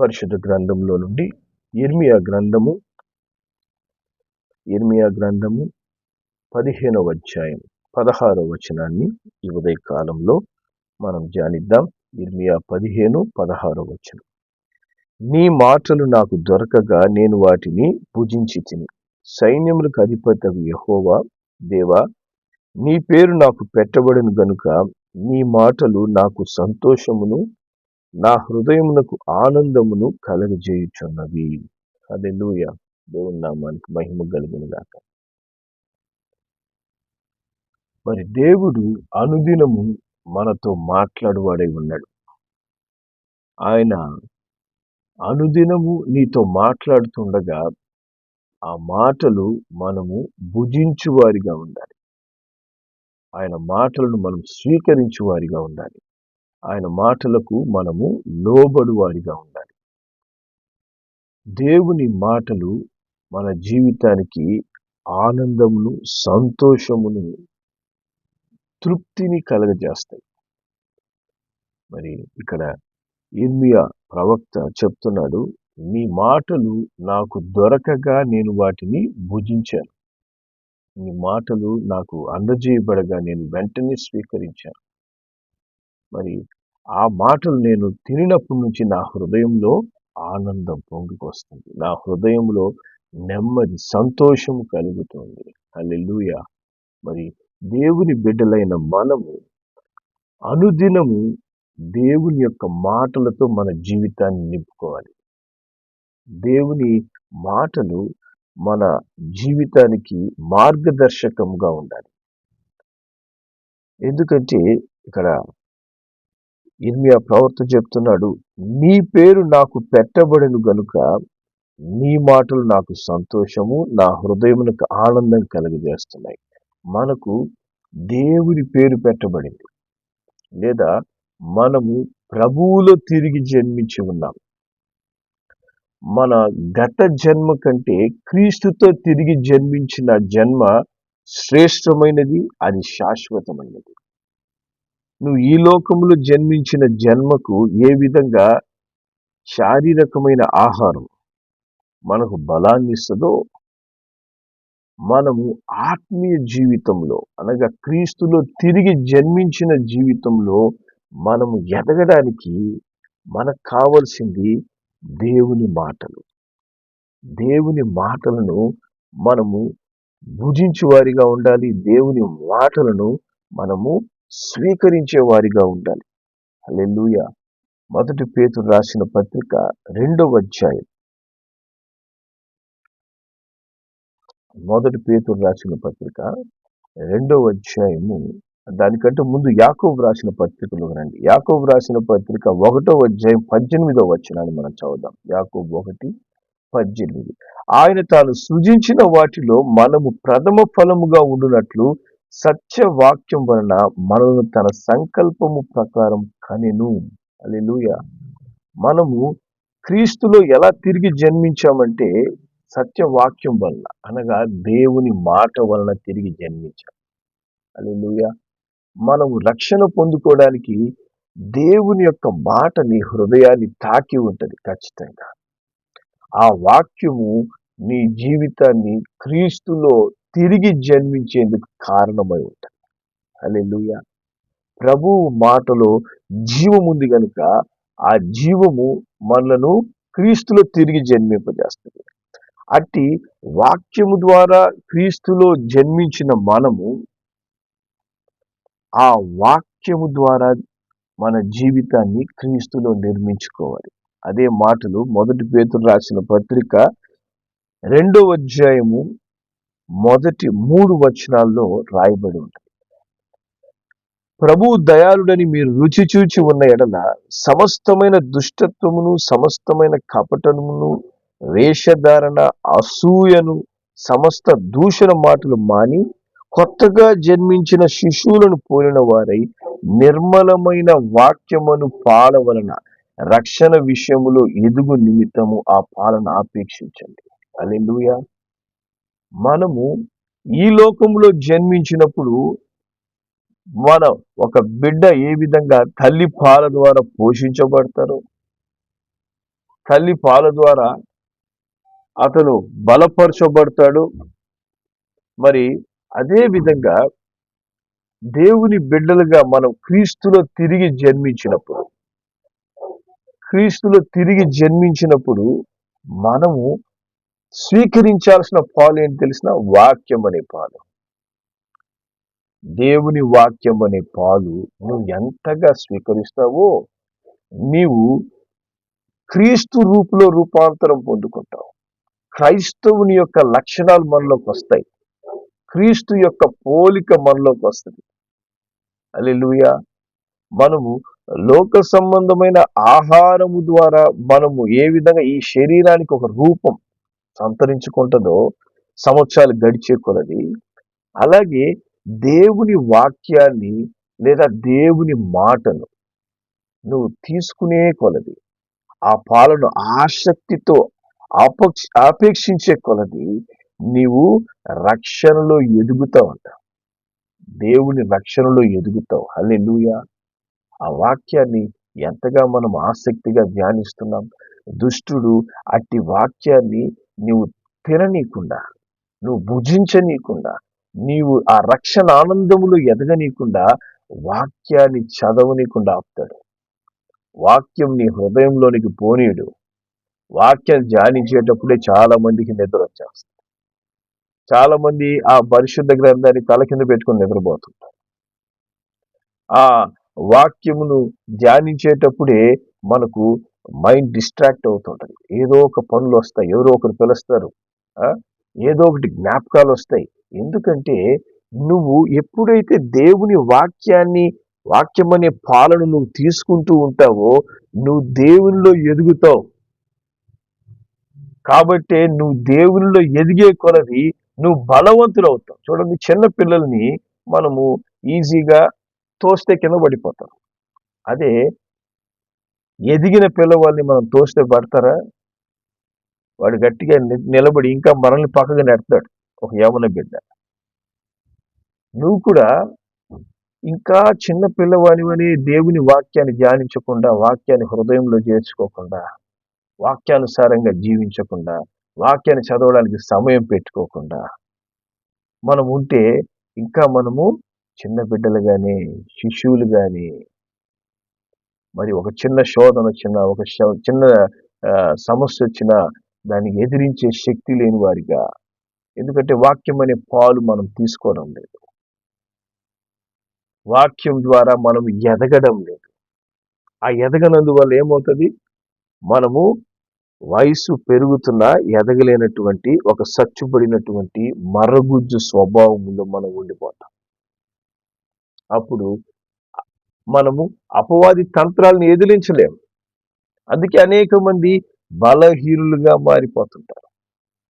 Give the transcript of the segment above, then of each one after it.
పరిశుద్ధ గ్రంథంలో నుండి ఇర్మియా గ్రంథము ఇర్మియా గ్రంథము పదిహేనవ అధ్యాయం పదహారవ వచనాన్ని ఈ ఉదయ కాలంలో మనం ధ్యానిద్దాం. ఇర్మియా పదిహేను పదహారవ వచనం. నీ మాటలు నాకు దొరకగా నేను వాటిని పూజించి తిని. సైన్యములకు అధిపతి యహోవా దేవా నీ పేరు నాకు పెట్టబడిన గనుక నీ మాటలు నాకు సంతోషమును నా హృదయమునకు ఆనందమును కలగజేయుచున్నవి హల్లెలూయా. దేవుని నామానికి మహిమ కలుగును మరి దేవుడు అనుదినము మనతో మాట్లాడువాడై ఉన్నాడు. ఆయన అనుదినము నీతో మాట్లాడుతుండగా ఆ మాటలు మనము భుజించు వారిగా ఉండాలి. ఆయన మాటలను మనం స్వీకరించు వారిగా ఉండాలి. ఆయన మాటలకు మనము లోబడు వారిగా ఉండాలి. దేవుని మాటలు మన జీవితానికి ఆనందమును సంతోషమును తృప్తిని కలగజేస్తాయి. మరి ఇక్కడ ఇర్మియా ప్రవక్త చెప్తున్నాడు నీ మాటలు నాకు దొరకగా నేను వాటిని భుజించాను. నీ మాటలు నాకు అందజేయబడగా నేను వెంటనే స్వీకరించాను. మరి ఆ మాటలు నేను తినినప్పటి నుంచి నా హృదయంలో ఆనందం పొంగికొస్తుంది. నా హృదయంలో నెమ్మది సంతోషం కలుగుతుంది. అల్లెలుయ మరి దేవుని బిడ్డలైన మనము అనుదినము దేవుని యొక్క మాటలతో మన జీవితాన్ని నింపుకోవాలి. దేవుని మాటలు మన జీవితానికి మార్గదర్శకంగా ఉండాలి. ఎందుకంటే ఇక్కడ ఇర్మియా ప్రవర్త చెప్తున్నాడు నీ పేరు నాకు పెట్టబడిను గనుక నీ మాటలు నాకు సంతోషము నా హృదయమునకు ఆనందం కలుగజేస్తున్నాయి. మనకు దేవుని పేరు పెట్టబడింది. లేదా మనము ప్రభువులో తిరిగి జన్మించి ఉన్నాం. మన గత జన్మ కంటే క్రీస్తుతో తిరిగి జన్మించిన జన్మ శ్రేష్టమైనది అది శాశ్వతమైనది. నువ్వు ఈ లోకములో జన్మించిన జన్మకు ఏ విధంగా శారీరకమైన ఆహారం మనకు బలాన్ని ఇస్తుందో మనము ఆత్మీయ జీవితంలో అనగా క్రీస్తులో తిరిగి జన్మించిన జీవితంలో మనము ఎదగడానికి మనకు కావలసింది దేవుని మాటలు. దేవుని మాటలను మనము భుజించి వారిగా ఉండాలి. దేవుని మాటలను మనము స్వీకరించే వారిగా ఉండాలి. అల్లెలుయ మొదటి పేతురు రాసిన పత్రిక రెండవ అధ్యాయం. మొదటి పేతురు రాసిన పత్రిక రెండవ అధ్యాయము. దానికంటే ముందు యాకోబు రాసిన పత్రికలు రండి. యాకోబు రాసిన పత్రిక ఒకటో అధ్యాయం పద్దెనిమిదో వచ్చినాన్ని మనం చదువుదాం. యాకోబు ఒకటి పద్దెనిమిది. ఆయన తాను సృజించిన వాటిలో మనము ప్రథమ ఫలముగా ఉండునట్లు సత్య వాక్యం వలన మనను తన సంకల్పము ప్రకారం కనెను. అలెలుయ మనము క్రీస్తులో ఎలా తిరిగి జన్మించామంటే సత్యవాక్యం వలన అనగా దేవుని మాట వలన తిరిగి జన్మించాం. అలెలుయ మనము రక్షణ పొందుకోవడానికి దేవుని యొక్క మాట నీ హృదయాన్ని తాకి ఉంటుంది ఖచ్చితంగా. ఆ వాక్యము నీ జీవితాన్ని క్రీస్తులో తిరిగి జన్మించేందుకు కారణమై ఉంటుంది. అలెలుయ ప్రభు మాటలో జీవముంది కనుక ఆ జీవము మనలను క్రీస్తులో తిరిగి జన్మింపజేస్తుంది. అట్టి వాక్యము ద్వారా క్రీస్తులో జన్మించిన మనము ఆ వాక్యము ద్వారా మన జీవితాన్ని క్రీస్తులో నిర్మించుకోవాలి. అదే మాటలు మొదటి పేతులు రాసిన పత్రిక రెండవ అధ్యాయము మొదటి మూడు వచనాల్లో రాయబడి ఉంటుంది. ప్రభు దయాళుడని మీరు రుచి చూచి ఉన్న ఎడల సమస్తమైన దుష్టత్వమును సమస్తమైన కపటమును వేషధారణ అసూయను సమస్త దూషణ మాటలు మాని కొత్తగా జన్మించిన శిశువులను పోలిన వారై నిర్మలమైన వాక్యమును పాలవలన రక్షణ విషయములో ఎదుగు నిమిత్తము ఆ పాలన ఆపేక్షించండి. అలెలుయ మనము ఈ లోకంలో జన్మించినప్పుడు మన ఒక బిడ్డ ఏ విధంగా తల్లి పాల ద్వారా పోషించబడతారు తల్లి పాల ద్వారా అతను బలపరచబడతాడు. మరి అదే విధంగా దేవుని బిడ్డలుగా మనం క్రీస్తులో తిరిగి జన్మించినప్పుడు క్రీస్తులో తిరిగి జన్మించినప్పుడు మనము స్వీకరించాల్సిన పాలు ఏంటి తెలిసిన? వాక్యం అనే పాలు. దేవుని వాక్యం అనే పాలు నువ్వు ఎంతగా స్వీకరిస్తావో నీవు క్రీస్తు రూపులో రూపాంతరం పొందుకుంటావు. క్రైస్తవుని యొక్క లక్షణాలు మనలోకి వస్తాయి. క్రీస్తు యొక్క పోలిక మనలోకి వస్తుంది. అల్లెలుయ మనము లోక సంబంధమైన ఆహారము ద్వారా మనము ఏ విధంగా ఈ శరీరానికి ఒక రూపం సంతరించుకుంటుందో సంవత్సరాలు గడిచే కొలది. అలాగే దేవుని వాక్యాన్ని లేదా దేవుని మాటను నువ్వు తీసుకునే కొలది. ఆ పాలను ఆసక్తితో అపక్ష ఆపేక్షించే కొలది నీవు రక్షణలో ఎదుగుతావు అంట దేవుని రక్షణలో ఎదుగుతావు. హల్లెలూయా! ఆ వాక్యాన్ని ఎంతగా మనం ఆసక్తిగా ధ్యానిస్తున్నాం. దుష్టుడు అట్టి వాక్యాన్ని నీవు తిననీకుండా నువ్వు భుజించనీకుండా నీవు ఆ రక్షణ ఆనందములు ఎదగనీయకుండా వాక్యాన్ని చదవనీయకుండా ఆపుతాడు. వాక్యం నీ హృదయంలోనికి పోనీయుడు. వాక్యం ధ్యానించేటప్పుడే చాలా మందికి నిద్ర వచ్చేస్తుంది. చాలా మంది ఆ పరిశుద్ధ గ్రంథాన్ని తల కింద పెట్టుకుని నిద్రపోతుంటారు. ఆ వాక్యమును ధ్యానించేటప్పుడే మనకు మైండ్ డిస్ట్రాక్ట్ అవుతుంటుంది. ఏదో ఒక పనులు వస్తాయి ఎవరో ఒకరు పిలుస్తారు. ఏదో ఒకటి జ్ఞాపకాలు వస్తాయి. ఎందుకంటే నువ్వు ఎప్పుడైతే దేవుని వాక్యాన్ని వాక్యం అనే పాలను నువ్వు తీసుకుంటూ ఉంటావో నువ్వు దేవునిలో ఎదుగుతావు. కాబట్టి నువ్వు దేవునిలో ఎదిగే కొలది నువ్వు బలవంతులు అవుతావు చూడండి చిన్న పిల్లల్ని మనము ఈజీగా తోస్తే కింద పడిపోతారు అదే ఎదిగిన పిల్లవాళ్ళని మనం తోస్తే పడతారా? వాడు గట్టిగా ని- నిలబడి ఇంకా మనల్ని పక్కగా నెడతాడు. ఒక యవన బిడ్డ. నువ్వు కూడా ఇంకా చిన్న పిల్లవానివని దేవుని వాక్యాన్ని ధ్యానించకుండా వాక్యాన్ని హృదయంలో చేర్చుకోకుండా వాక్యానుసారంగా జీవించకుండా వాక్యాన్ని చదవడానికి సమయం పెట్టుకోకుండా మనం ఉంటే ఇంకా మనము చిన్న బిడ్డలు కానీ శిశువులు కానీ మరి ఒక చిన్న శోధన వచ్చిన ఒక శ- చిన్న సమస్య వచ్చినా దాన్ని ఎదిరించే శక్తి లేని వారిగా. ఎందుకంటే వాక్యం అనే పాలు మనం తీసుకోవడం లేదు. వాక్యం ద్వారా మనం ఎదగడం లేదు. ఆ ఎదగనందువల్ల ఏమవుతుంది? మనము వయసు పెరుగుతున్న ఎదగలేనటువంటి ఒక సచ్చుబడినటువంటి మరగుజ్జు స్వభావంలో మనం ఉండిపోతాం. అప్పుడు మనము అపవాది తంత్రాలను ఎదిరించలేము. అందుకే అనేక మంది బలహీనులుగా మారిపోతుంటారు.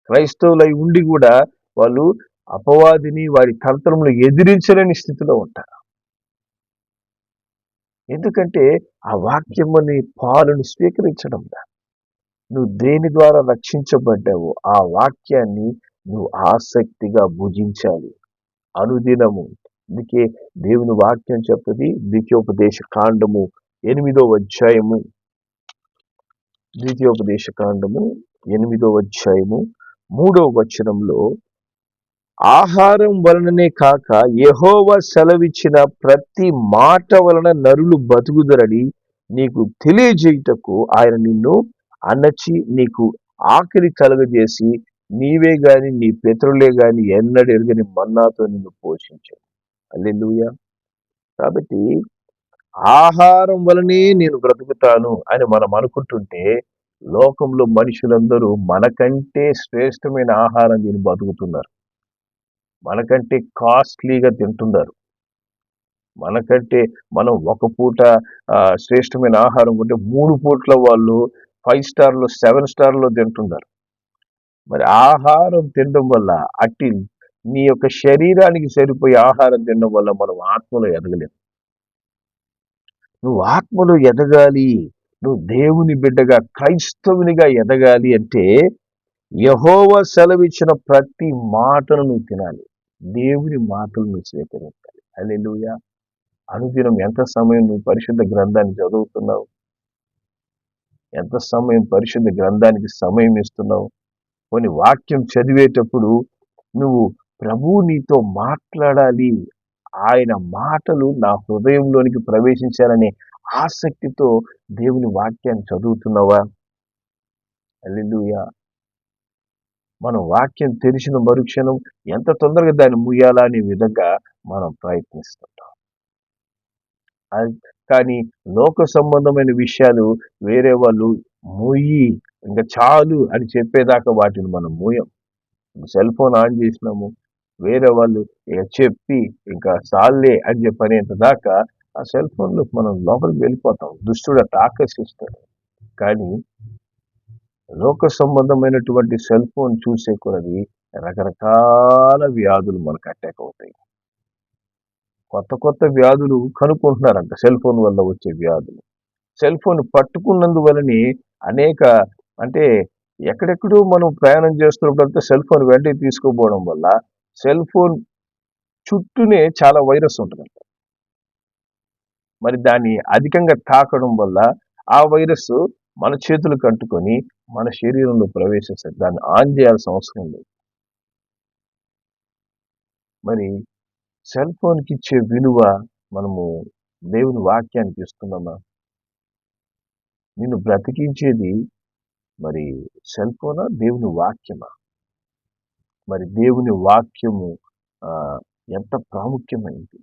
క్రైస్తవులై ఉండి కూడా వాళ్ళు అపవాదిని వారి తంత్రములు ఎదిరించలేని స్థితిలో ఉంటారు. ఎందుకంటే ఆ వాక్యం అనే పాలను స్వీకరించడం లే. నువ్వు దేని ద్వారా రక్షించబడ్డావో ఆ వాక్యాన్ని నువ్వు ఆసక్తిగా భుజించాలి. అనుదినము అందుకే దేవుని వాక్యం చెప్తుంది ద్వితీయోపదేశ కాండము ఎనిమిదో అధ్యాయము. ద్వితీయోపదేశ కాండము ఎనిమిదో అధ్యాయము మూడో వచనంలో ఆహారం వలననే కాక యహోవ సెలవిచ్చిన ప్రతి మాట వలన నరులు బతుకుదరని నీకు తెలియజేయుటకు ఆయన నిన్ను అణచి నీకు ఆకలి కలుగజేసి నీవే గాని నీ పితరులే గాని ఎన్నడెరుగని మన్నాతో నిన్ను పోషించాడు అల్లెలుయ కాబట్టి ఆహారం వలనే నేను బ్రతుకుతాను అని మనం అనుకుంటుంటే లోకంలో మనుషులందరూ మనకంటే శ్రేష్టమైన ఆహారం తిని బతుకుతున్నారు. మనకంటే కాస్ట్లీగా తింటున్నారు. మనకంటే మనం ఒక పూట శ్రేష్టమైన ఆహారం ఉంటే మూడు పూట్ల వాళ్ళు ఫైవ్ స్టార్లో సెవెన్ స్టార్లో తింటున్నారు. మరి ఆహారం తినడం వల్ల అట్టి నీ యొక్క శరీరానికి సరిపోయే ఆహారం తినడం వల్ల మనం ఆత్మలో ఎదగలేము. నువ్వు ఆత్మలో ఎదగాలి నువ్వు దేవుని బిడ్డగా క్రైస్తవునిగా ఎదగాలి అంటే యహోవ సెలవిచ్చిన ప్రతి మాటను నువ్వు తినాలి. దేవుని మాటలు నువ్వు స్వీకరించాలి. హల్లెలూయా. అనుదినం ఎంత సమయం నువ్వు పరిశుద్ధ గ్రంథాన్ని చదువుతున్నావు? ఎంత సమయం పరిశుద్ధ గ్రంథానికి సమయం ఇస్తున్నావు? కొన్ని వాక్యం చదివేటప్పుడు నువ్వు ప్రభు నీతో మాట్లాడాలి. ఆయన మాటలు నా హృదయంలోనికి ప్రవేశించాలనే ఆసక్తితో దేవుని వాక్యాన్ని చదువుతున్నావా? అల్లెలుయా మనం వాక్యం తెరిచిన మరుక్షణం ఎంత తొందరగా దాన్ని ముయ్యాలా అనే విధంగా మనం ప్రయత్నిస్తుంటాం. కానీ లోక సంబంధమైన విషయాలు వేరే వాళ్ళు మూయి ఇంకా చాలు అని చెప్పేదాకా వాటిని మనం మూయం సెల్ ఫోన్ ఆన్ చేసినాము వేరే వాళ్ళు చెప్పి ఇంకా సాల్లే అని చెప్పనేంత దాకా ఆ సెల్ ఫోన్లో మనం లోపలికి వెళ్ళిపోతాం. దుష్టుడు అట్లా ఆకర్షిస్తాడు. కానీ లోక సంబంధమైనటువంటి సెల్ ఫోన్ చూసే కొలది రకరకాల వ్యాధులు మనకు అటాక్ అవుతాయి. కొత్త కొత్త వ్యాధులు కనుక్కుంటున్నారంట సెల్ ఫోన్ వల్ల వచ్చే వ్యాధులు. సెల్ ఫోన్ పట్టుకున్నందువలని అనేక అంటే ఎక్కడెక్కడో మనం ప్రయాణం చేస్తున్నప్పుడంతా సెల్ ఫోన్ వెంటనే తీసుకోపోవడం వల్ల సెల్ ఫోన్ చుట్టూనే చాలా వైరస్ ఉంటుందంట. మరి దాన్ని అధికంగా తాకడం వల్ల ఆ వైరస్ మన చేతులకు అంటుకొని మన శరీరంలో ప్రవేశిస్తుంది దాన్ని ఆన్ చేయాల్సిన అవసరం లేదు. మరి సెల్ ఫోన్కి ఇచ్చే విలువ మనము దేవుని వాక్యానికి ఇస్తున్నామా? నిన్ను బ్రతికించేది మరి సెల్ ఫోనా? దేవుని వాక్యమా? మరి దేవుని వాక్యము ఆ, ఎంత ప్రాముఖ్యమైంది.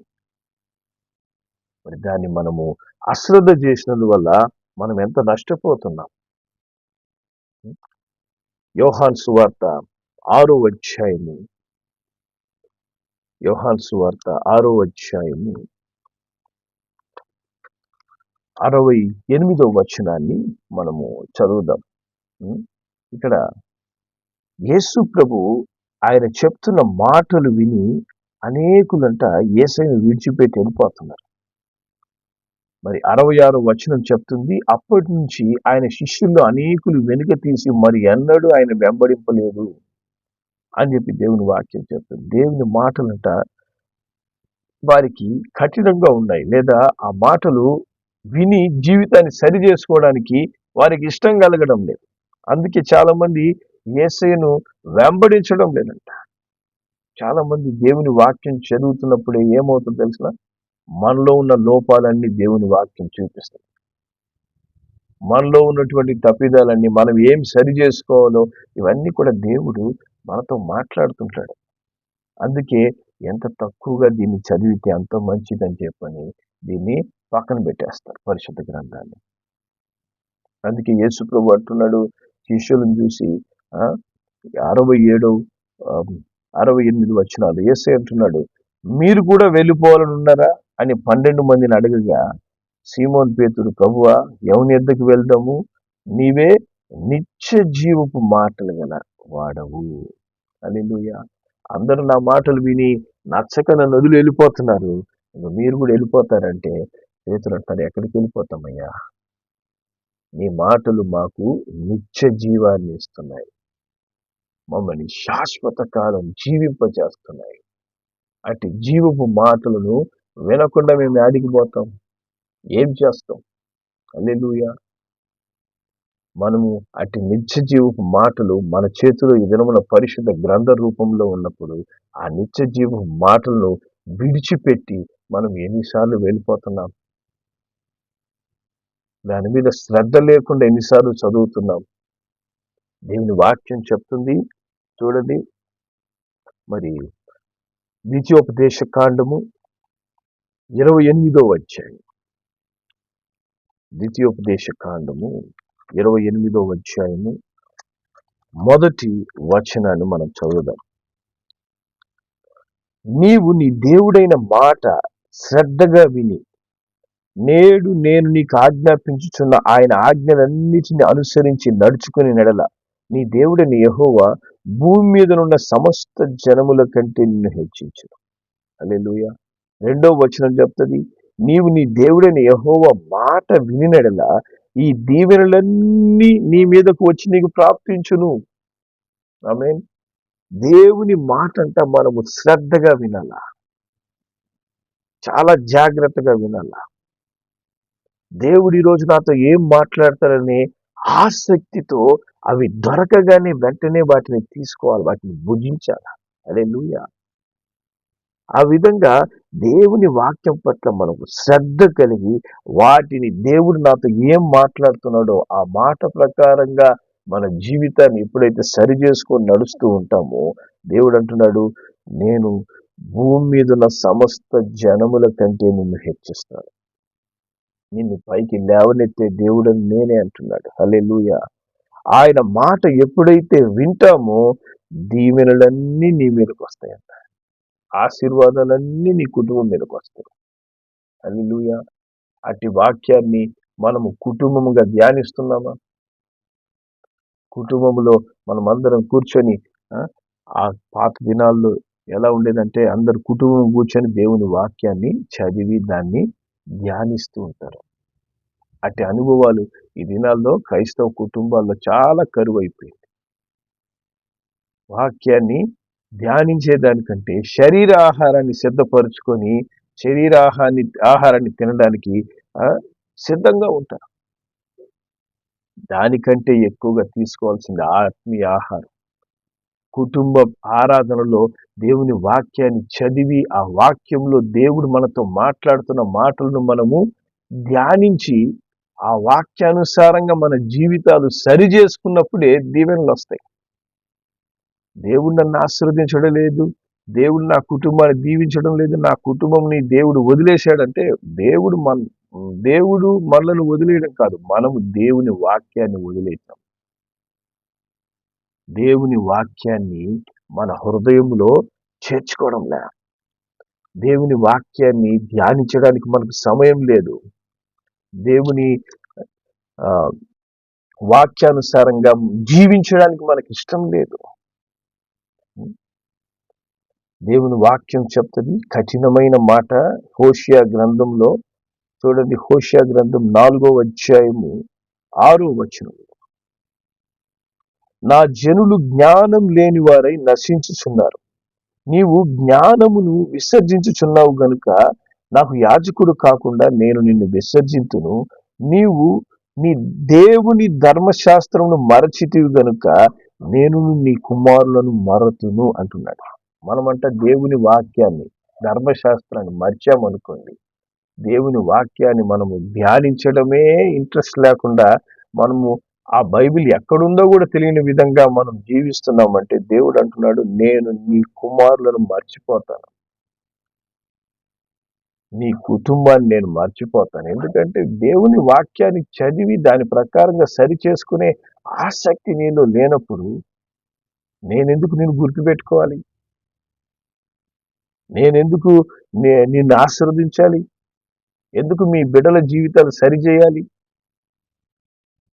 మరి దాన్ని మనము అశ్రద్ధ చేసినందువల్ల మనం ఎంత నష్టపోతున్నాం. యోహాన్ సువార్త ఆరో అధ్యాయము. యోహాన్ సువార్త ఆరో అధ్యాయము. అరవై ఎనిమిదో వచనాన్ని మనము చదువుదాం. ఇక్కడ యేసు ప్రభు ఆయన చెప్తున్న మాటలు విని అనేకులంట ఏసైని విడిచిపెట్టి వెళ్ళిపోతున్నారు. మరి అరవై ఆరు వచనం చెప్తుంది అప్పటి నుంచి ఆయన శిష్యుల్లో అనేకులు వెనుక తీసి మరి ఎన్నడూ ఆయన వెంబడింపలేదు అని చెప్పి దేవుని వాక్యం చెప్తుంది. దేవుని మాటలంట వారికి కఠినంగా ఉన్నాయి. లేదా ఆ మాటలు విని జీవితాన్ని సరి చేసుకోవడానికి వారికి ఇష్టం కలగడం లేదు. అందుకే చాలామంది ఏసైను వెంబడించడం లేదంట. చాలా మంది దేవుని వాక్యం చదువుతున్నప్పుడే ఏమవుతుందో తెలిసిన మనలో ఉన్న లోపాలన్నీ దేవుని వాక్యం చూపిస్తుంది మనలో ఉన్నటువంటి తప్పిదాలన్నీ మనం ఏం సరి చేసుకోవాలో ఇవన్నీ కూడా దేవుడు మనతో మాట్లాడుతుంటాడు. అందుకే ఎంత తక్కువగా దీన్ని చదివితే అంత మంచిదని చెప్పని దీన్ని పక్కన పెట్టేస్తారు పరిశుద్ధ గ్రంథాన్ని. అందుకే యేసు ప్రభు అంటున్నాడు శిష్యులను చూసి అరవై ఏడు అరవై ఎనిమిది వచ్చినాలు ఏసే అంటున్నాడు మీరు కూడా వెళ్ళిపోవాలని ఉన్నారా? అని పన్నెండు మందిని అడగగా సీమోన్ పేతుడు ప్రభువ ఎవని ఎద్దకు వెళ్దాము? నీవే నిత్య జీవపు మాటలు గల వాడవు. అని అందరూ నా మాటలు విని నచ్చక నన్ను వదిలి వెళ్ళిపోతున్నారు. మీరు కూడా వెళ్ళిపోతారంటే పేతులు అంటారు ఎక్కడికి వెళ్ళిపోతామయ్యా? నీ మాటలు మాకు నిత్య జీవాన్ని ఇస్తున్నాయి. మమ్మల్ని శాశ్వత కాలం జీవింపజేస్తున్నాయి. అటు జీవపు మాటలను వినకుండా మేము ఆడిగిపోతాం పోతాం? ఏం చేస్తాం? అల్లెలుయా మనము అటు నిత్య జీవపు మాటలు మన చేతిలో ఈ దినమున పరిశుద్ధ గ్రంథ రూపంలో ఉన్నప్పుడు ఆ నిత్య జీవపు మాటలను విడిచిపెట్టి మనం ఎన్నిసార్లు వెళ్ళిపోతున్నాం? దాని మీద శ్రద్ధ లేకుండా ఎన్నిసార్లు చదువుతున్నాం? దేవుని వాక్యం చెప్తుంది చూడండి. మరి ద్వితీయోపదేశ కాండము ఇరవై ఎనిమిదో అధ్యాయం. ద్వితీయోపదేశ కాండము ఇరవై ఎనిమిదో అధ్యాయము మొదటి వచనాన్ని మనం చదువుదాం. నీవు నీ దేవుడైన మాట శ్రద్ధగా విని నేడు నేను నీకు ఆజ్ఞాపించుచున్న ఆయన ఆజ్ఞలన్నిటిని అనుసరించి నడుచుకుని నెడల. నీ దేవుడని యహోవా భూమి మీద ఉన్న సమస్త జనముల కంటే నిన్ను హెచ్చించును. లూయ రెండో వచనం చెప్తుంది నీవు నీ దేవుడైన యహోవ మాట వినినడలా ఈ దీవెనలన్నీ నీ మీదకు వచ్చి నీకు ప్రాప్తించును. ఆమె దేవుని మాట అంట మనము శ్రద్ధగా వినాలా? చాలా జాగ్రత్తగా వినాలా? దేవుడు ఈరోజు రోజు నాతో ఏం మాట్లాడతారని ఆసక్తితో అవి దొరకగానే వెంటనే వాటిని తీసుకోవాలి వాటిని భుజించాలి. అదే లూయ ఆ విధంగా దేవుని వాక్యం పట్ల మనకు శ్రద్ధ కలిగి వాటిని దేవుడు నాతో ఏం మాట్లాడుతున్నాడో ఆ మాట ప్రకారంగా మన జీవితాన్ని ఎప్పుడైతే సరి చేసుకొని నడుస్తూ ఉంటామో దేవుడు అంటున్నాడు నేను భూమి మీద ఉన్న సమస్త జనముల కంటే నిన్ను హెచ్చిస్తాను. నిన్ను పైకి లేవనెత్తే దేవుడని నేనే అంటున్నాడు. హలే ఆయన మాట ఎప్పుడైతే వింటామో దీవెనలన్నీ నీ మీదకి వస్తాయంట. ఆశీర్వాదాలన్నీ నీ కుటుంబం మీదకి వస్తాయి. అల్లుయ అట్టి వాక్యాన్ని మనము కుటుంబముగా ధ్యానిస్తున్నామా? కుటుంబంలో మనం అందరం కూర్చొని ఆ పాత దినాల్లో ఎలా ఉండేదంటే అందరు కుటుంబం కూర్చొని దేవుని వాక్యాన్ని చదివి దాన్ని ధ్యానిస్తూ ఉంటారు. అట్టి అనుభవాలు ఈ దినాల్లో క్రైస్తవ కుటుంబాల్లో చాలా కరువు అయిపోయింది వాక్యాన్ని ధ్యానించేదానికంటే శరీర ఆహారాన్ని సిద్ధపరుచుకొని శరీరాహాన్ని ఆహారాన్ని తినడానికి సిద్ధంగా ఉంటారు. దానికంటే ఎక్కువగా తీసుకోవాల్సింది ఆత్మీయ ఆహారం. కుటుంబ ఆరాధనలో దేవుని వాక్యాన్ని చదివి ఆ వాక్యంలో దేవుడు మనతో మాట్లాడుతున్న మాటలను మనము ధ్యానించి ఆ వాక్యానుసారంగా మన జీవితాలు సరి చేసుకున్నప్పుడే దీవెనలు వస్తాయి. దేవుడు నన్ను ఆశీర్వదించడం లేదు దేవుడు నా కుటుంబాన్ని దీవించడం లేదు నా కుటుంబంని దేవుడు వదిలేశాడంటే దేవుడు మన దేవుడు మనలను వదిలేయడం కాదు మనము దేవుని వాక్యాన్ని వదిలేయటం దేవుని వాక్యాన్ని మన హృదయంలో చేర్చుకోవడం లే దేవుని వాక్యాన్ని ధ్యానించడానికి మనకు సమయం లేదు. దేవుని వాక్యానుసారంగా జీవించడానికి మనకి ఇష్టం లేదు. దేవుని వాక్యం చెప్తుంది కఠినమైన మాట. హోషియా గ్రంథంలో చూడండి హోషియా గ్రంథం నాలుగో అధ్యాయము ఆరో వచనం. నా జనులు జ్ఞానం లేని వారై నశించుచున్నారు. నీవు జ్ఞానమును విసర్జించుచున్నావు గనుక నాకు యాజకుడు కాకుండా నేను నిన్ను విసర్జింతును. నీవు నీ దేవుని ధర్మశాస్త్రమును మరచితివి గనుక నేను నీ కుమారులను మరతును అంటున్నాడు. మనమంట దేవుని వాక్యాన్ని ధర్మశాస్త్రాన్ని మర్చామనుకోండి. దేవుని వాక్యాన్ని మనము ధ్యానించడమే ఇంట్రెస్ట్ లేకుండా మనము ఆ బైబిల్ ఎక్కడుందో కూడా తెలియని విధంగా మనం జీవిస్తున్నామంటే దేవుడు అంటున్నాడు నేను నీ కుమారులను మర్చిపోతాను. నీ కుటుంబాన్ని నేను మర్చిపోతాను. ఎందుకంటే దేవుని వాక్యాన్ని చదివి దాని ప్రకారంగా సరి చేసుకునే ఆసక్తి నేను లేనప్పుడు నేనెందుకు నేను గుర్తుపెట్టుకోవాలి నేనెందుకు నిన్ను ఆశీర్వదించాలి? ఎందుకు మీ బిడ్డల జీవితాలు సరిచేయాలి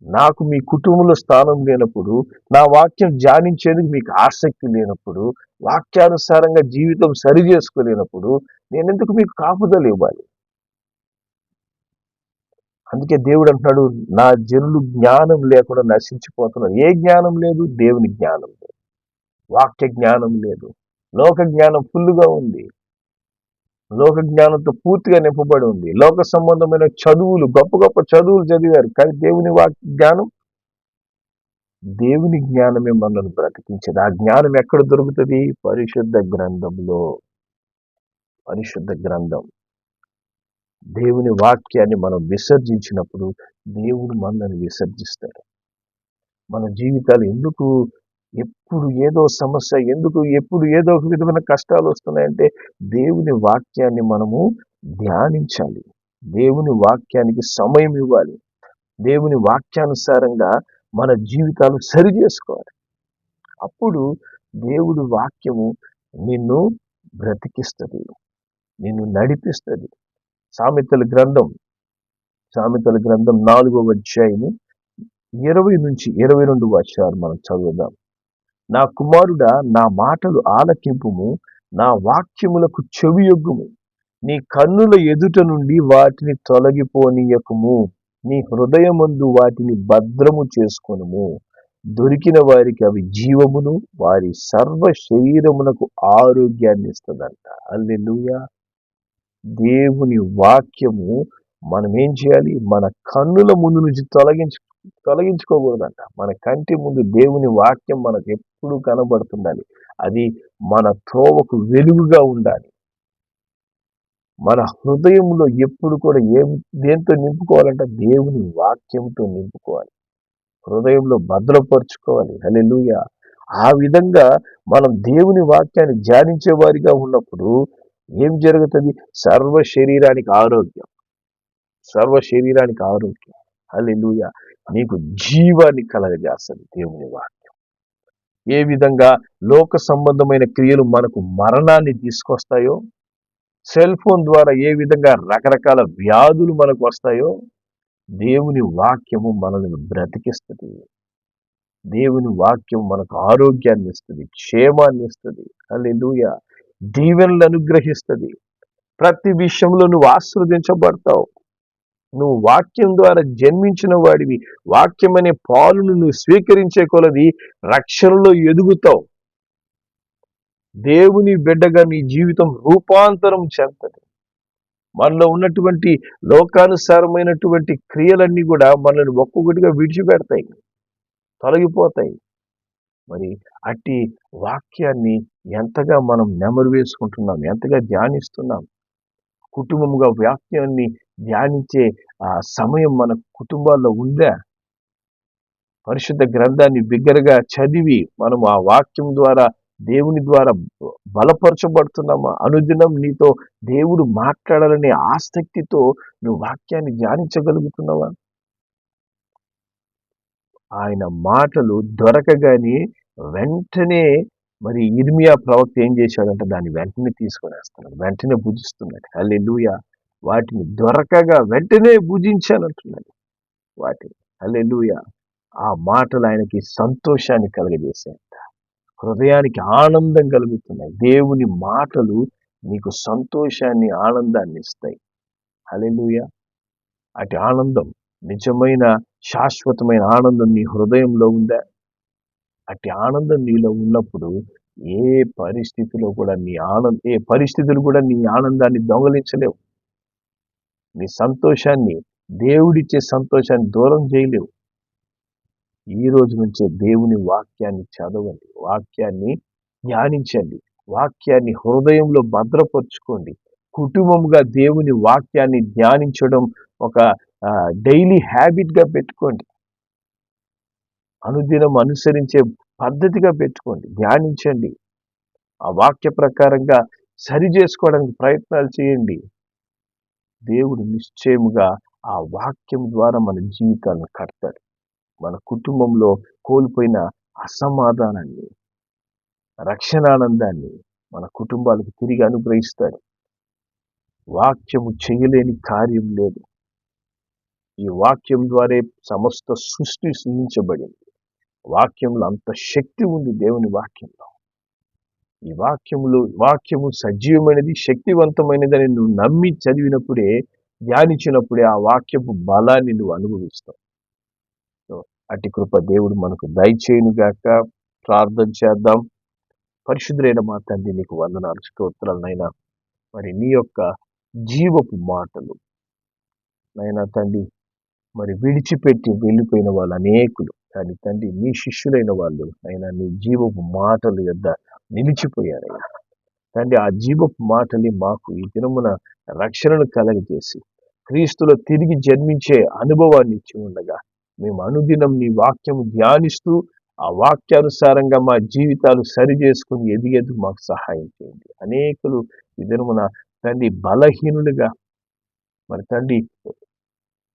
నాకు మీ కుటుంబంలో స్థానం లేనప్పుడు నా వాక్యం ధ్యానించేందుకు మీకు ఆసక్తి లేనప్పుడు వాక్యానుసారంగా జీవితం సరి చేసుకోలేనప్పుడు నేనెందుకు మీకు కాపుదలు ఇవ్వాలి? అందుకే దేవుడు అంటున్నాడు నా జనులు జ్ఞానం లేకుండా నశించిపోతున్నారు. ఏ జ్ఞానం లేదు? దేవుని జ్ఞానం లేదు. వాక్య జ్ఞానం లేదు. లోక జ్ఞానం ఫుల్గా ఉంది. లోక జ్ఞానంతో పూర్తిగా నింపబడి ఉంది. లోక సంబంధమైన చదువులు గొప్ప గొప్ప చదువులు చదివారు. కానీ దేవుని వాక్య జ్ఞానం దేవుని జ్ఞానమే మనల్ని బ్రతికించదు. ఆ జ్ఞానం ఎక్కడ దొరుకుతుంది? పరిశుద్ధ గ్రంథంలో. పరిశుద్ధ గ్రంథం. దేవుని వాక్యాన్ని మనం విసర్జించినప్పుడు దేవుడు మనల్ని విసర్జిస్తాడు. మన జీవితాలు ఎందుకు ఎప్పుడు ఏదో సమస్య ఎందుకు ఎప్పుడు ఏదో ఒక విధమైన కష్టాలు వస్తున్నాయంటే దేవుని వాక్యాన్ని మనము ధ్యానించాలి. దేవుని వాక్యానికి సమయం ఇవ్వాలి. దేవుని వాక్యానుసారంగా మన జీవితాలు సరి చేసుకోవాలి. అప్పుడు దేవుడు వాక్యము నిన్ను బ్రతికిస్తుంది. నిన్ను నడిపిస్తుంది. సామెతల గ్రంథం సామెతల గ్రంథం నాలుగవ అధ్యాయము ఇరవై నుంచి ఇరవై రెండు వచ్చారు మనం చదువుదాం. నా కుమారుడా నా మాటలు ఆలకింపుము నా వాక్యములకు చెవియొగ్గుము. నీ కన్నుల ఎదుట నుండి వాటిని తొలగిపోనీయకుము. నీ హృదయమందు వాటిని భద్రము చేసుకొనుము. దొరికిన వారికి అవి జీవమును వారి సర్వ శరీరమునకు ఆరోగ్యాన్ని ఇస్తుందంట. అల్లెలుయా దేవుని వాక్యము మనం ఏం చేయాలి? మన కన్నుల ముందు నుంచి తొలగించు తొలగించుకోకూడదంట. మన కంటి ముందు దేవుని వాక్యం మనకు ఎప్పుడు కనబడుతుండాలి. అది మన త్రోవకు వెలుగుగా ఉండాలి. మన హృదయంలో ఎప్పుడు కూడా ఏం దేంతో నింపుకోవాలంటే దేవుని వాక్యంతో నింపుకోవాలి. హృదయంలో భద్రపరుచుకోవాలి. హలెలుయ ఆ విధంగా మనం దేవుని వాక్యాన్ని ధ్యానించే వారిగా ఉన్నప్పుడు ఏం జరుగుతుంది? సర్వ శరీరానికి ఆరోగ్యం. సర్వ శరీరానికి ఆరోగ్యం. హలెలుయ నీకు జీవాన్ని కలగజేస్తుంది దేవుని వాక్యం. ఏ విధంగా లోక సంబంధమైన క్రియలు మనకు మరణాన్ని తీసుకొస్తాయో సెల్ ఫోన్ ద్వారా ఏ విధంగా రకరకాల వ్యాధులు మనకు వస్తాయో దేవుని వాక్యము మనల్ని బ్రతికిస్తుంది. దేవుని వాక్యం మనకు ఆరోగ్యాన్ని ఇస్తుంది క్షేమాన్ని ఇస్తుంది. అల్లెలుయ దీవెనలు అనుగ్రహిస్తుంది. ప్రతి విషయంలో నువ్వు ఆస్వాదించబడతావు నువ్వు వాక్యం ద్వారా జన్మించిన వాడివి. వాక్యం అనే పాలును నువ్వు స్వీకరించే కొలది రక్షణలో ఎదుగుతావు. దేవుని బిడ్డగా నీ జీవితం రూపాంతరం చెందదు మనలో ఉన్నటువంటి లోకానుసారమైనటువంటి క్రియలన్నీ కూడా మనల్ని ఒక్కొక్కటిగా విడిచిపెడతాయి. తొలగిపోతాయి. మరి అట్టి వాక్యాన్ని ఎంతగా మనం నెమరు వేసుకుంటున్నాం ఎంతగా ధ్యానిస్తున్నాం కుటుంబముగా వాక్యాన్ని ధ్యానించే ఆ సమయం మన కుటుంబాల్లో ఉందా? పరిశుద్ధ గ్రంథాన్ని బిగ్గరగా చదివి మనం ఆ వాక్యం ద్వారా దేవుని ద్వారా బలపరచబడుతున్నామా? అనుదినం నీతో దేవుడు మాట్లాడాలనే ఆసక్తితో నువ్వు వాక్యాన్ని ధ్యానించగలుగుతున్నావా? ఆయన మాటలు దొరకగానే వెంటనే మరి ఇర్మియా ప్రవక్త ఏం చేశాడంటే దాన్ని వెంటనే తీసుకునేస్తున్నాడు. వెంటనే భుజిస్తున్నాడు. హల్లెలూయ! వాటిని దొరకగా వెంటనే భుజించానంటున్నాడు వాటిని. హల్లెలూయ! ఆ మాటలు ఆయనకి సంతోషాన్ని కలగజేసేంత హృదయానికి ఆనందం కలుగుతున్నాయి. దేవుని మాటలు నీకు సంతోషాన్ని ఆనందాన్ని ఇస్తాయి. హలెలుయ అటు ఆనందం నిజమైన శాశ్వతమైన ఆనందం నీ హృదయంలో ఉందా? అటు ఆనందం నీలో ఉన్నప్పుడు ఏ పరిస్థితిలో కూడా నీ ఆనంద ఏ పరిస్థితులు కూడా నీ ఆనందాన్ని దొంగలించలేవు. నీ సంతోషాన్ని దేవుడిచ్చే సంతోషాన్ని దూరం చేయలేవు. ఈ రోజు నుంచే దేవుని వాక్యాన్ని చదవండి. వాక్యాన్ని ధ్యానించండి. వాక్యాన్ని హృదయంలో భద్రపరుచుకోండి. కుటుంబంగా దేవుని వాక్యాన్ని ధ్యానించడం ఒక డైలీ హ్యాబిట్గా పెట్టుకోండి. అనుదినం అనుసరించే పద్ధతిగా పెట్టుకోండి. ధ్యానించండి. ఆ వాక్య ప్రకారంగా సరి చేసుకోవడానికి ప్రయత్నాలు చేయండి. దేవుడు నిశ్చయముగా ఆ వాక్యం ద్వారా మన జీవితాలను కడతాడు. మన కుటుంబంలో కోల్పోయిన అసమాధానాన్ని రక్షణానందాన్ని మన కుటుంబాలకు తిరిగి అనుగ్రహిస్తాడు. వాక్యము చేయలేని కార్యం లేదు. ఈ వాక్యం ద్వారా సమస్త సృష్టి సృష్టించబడింది వాక్యంలో అంత శక్తి ఉంది దేవుని వాక్యంలో. ఈ వాక్యములు వాక్యము సజీవమైనది శక్తివంతమైనదని నువ్వు నమ్మి చదివినప్పుడే ధ్యానించినప్పుడే ఆ వాక్యపు బలాన్ని నువ్వు అనుభవిస్తావు. అట్టి కృప దేవుడు మనకు దయచేయునుగాక ప్రార్థన చేద్దాం. పరిశుద్ధులైన మా తండ్రి నీకు వందనాలు స్తోత్రాలనైనా మరి నీ యొక్క జీవపు మాటలు నైనా తండ్రి మరి విడిచిపెట్టి వెళ్ళిపోయిన వాళ్ళు అనేకులు. కానీ తండ్రి నీ శిష్యులైన వాళ్ళు అయినా నీ జీవపు మాటలు యొద్ద నిలిచిపోయారయ్యా. తండ్రి ఆ జీవపు మాటని మాకు ఈ దినమున రక్షణను కలగజేసి క్రీస్తులో తిరిగి జన్మించే అనుభవాన్ని ఇచ్చి ఉండగా మేము అనుదినం నీ వాక్యము ధ్యానిస్తూ ఆ వాక్యానుసారంగా మా జీవితాలు సరి చేసుకుని ఎదిగేందుకు మాకు సహాయం చేయండి. అనేకులు ఈ తండ్రి బలహీనులుగా మరి తండ్రి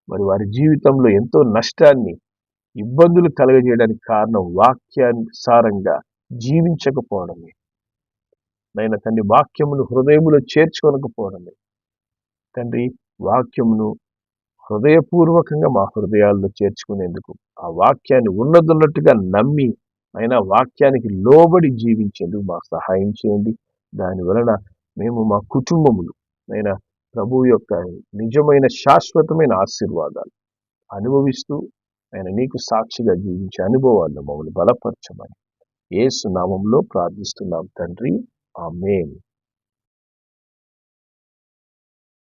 మరి వారి జీవితంలో ఎంతో నష్టాన్ని ఇబ్బందులు కలగజేయడానికి కారణం వాక్యానుసారంగా జీవించకపోవడమే. నైనా తండ్రి వాక్యమును హృదయములో చేర్చుకోనకపోవడమే. తండ్రి వాక్యమును హృదయపూర్వకంగా మా హృదయాల్లో చేర్చుకునేందుకు ఆ వాక్యాన్ని ఉన్నదున్నట్టుగా నమ్మి అయినా వాక్యానికి లోబడి జీవించేందుకు మాకు సహాయం చేయండి. దాని వలన మేము మా కుటుంబములు అయినా ప్రభు యొక్క నిజమైన శాశ్వతమైన ఆశీర్వాదాలు అనుభవిస్తూ ఆయన నీకు సాక్షిగా జీవించే అనుభవాలను మమ్మల్ని బలపరచమని ఏసు నామంలో ప్రార్థిస్తున్నాం తండ్రి. ఆ మేన్